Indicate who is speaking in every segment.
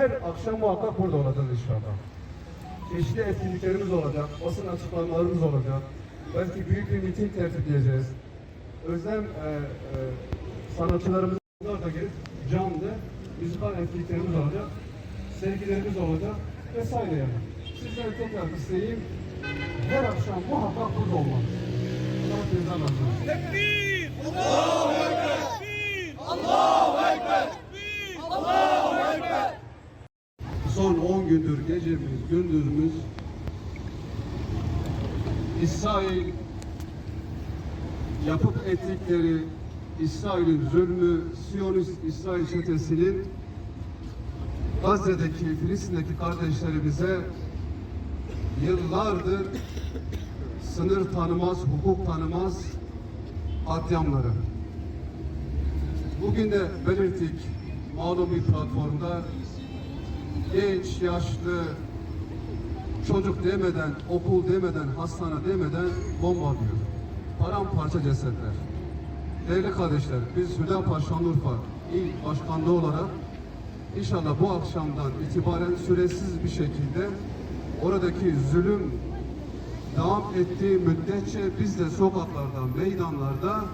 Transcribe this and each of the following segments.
Speaker 1: her akşam muhakkak burada olacağız inşallah. Çeşitli etkinliklerimiz olacak, basın açıklamalarımız olacak. Belki büyük bir miting tertipleyeceğiz. Özlem e, e, sanatçılarımız da gelip canlı müzikal etkinliklerimiz olacak. Sergilerimiz olacak vesaire yani. Sizden tekrar isteğim her akşam muhakkak burada. Allah sizden razı olsun.
Speaker 2: Tekbir! Allahu
Speaker 1: 10 gündür gecemiz, gündüzümüz İsrail yapıp ettikleri İsrail'in zulmü, Siyonist İsrail çetesinin Gazze'deki, Filistin'deki kardeşlerimize yıllardır sınır tanımaz, hukuk tanımaz katliamları. Bugün de belirttik malum bir platformda genç, yaşlı, çocuk demeden, okul demeden, hastane demeden bomba diyor. Paramparça cesetler. Değerli kardeşler, biz Hüdapar Şanlıurfa İl Başkanlığı olarak inşallah bu akşamdan itibaren süresiz bir şekilde oradaki zulüm devam ettiği müddetçe biz de sokaklarda, meydanlarda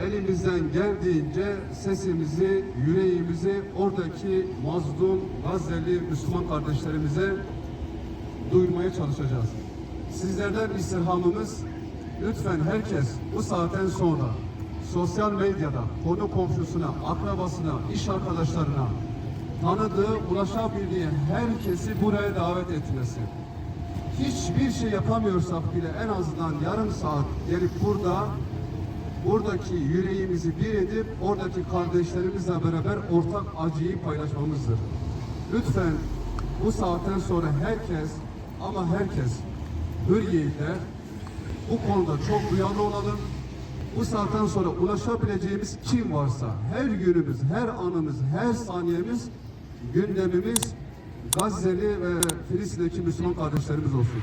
Speaker 1: elimizden geldiğince sesimizi, yüreğimizi oradaki mazlum Gazze'li Müslüman kardeşlerimize duyurmaya çalışacağız. Sizlerden istirhamımız lütfen herkes bu saatten sonra sosyal medyada konu komşusuna, akrabasına, iş arkadaşlarına tanıdığı, ulaşabildiği herkesi buraya davet etmesi hiçbir şey yapamıyorsak bile en azından yarım saat gelip burada buradaki yüreğimizi bir edip oradaki kardeşlerimizle beraber ortak acıyı paylaşmamızdır. Lütfen bu saatten sonra herkes ama herkes Hürriye'de bu konuda çok duyarlı olalım. Bu saatten sonra ulaşabileceğimiz kim varsa her günümüz, her anımız, her saniyemiz gündemimiz Gazze'li ve Filistin'deki Müslüman kardeşlerimiz olsun.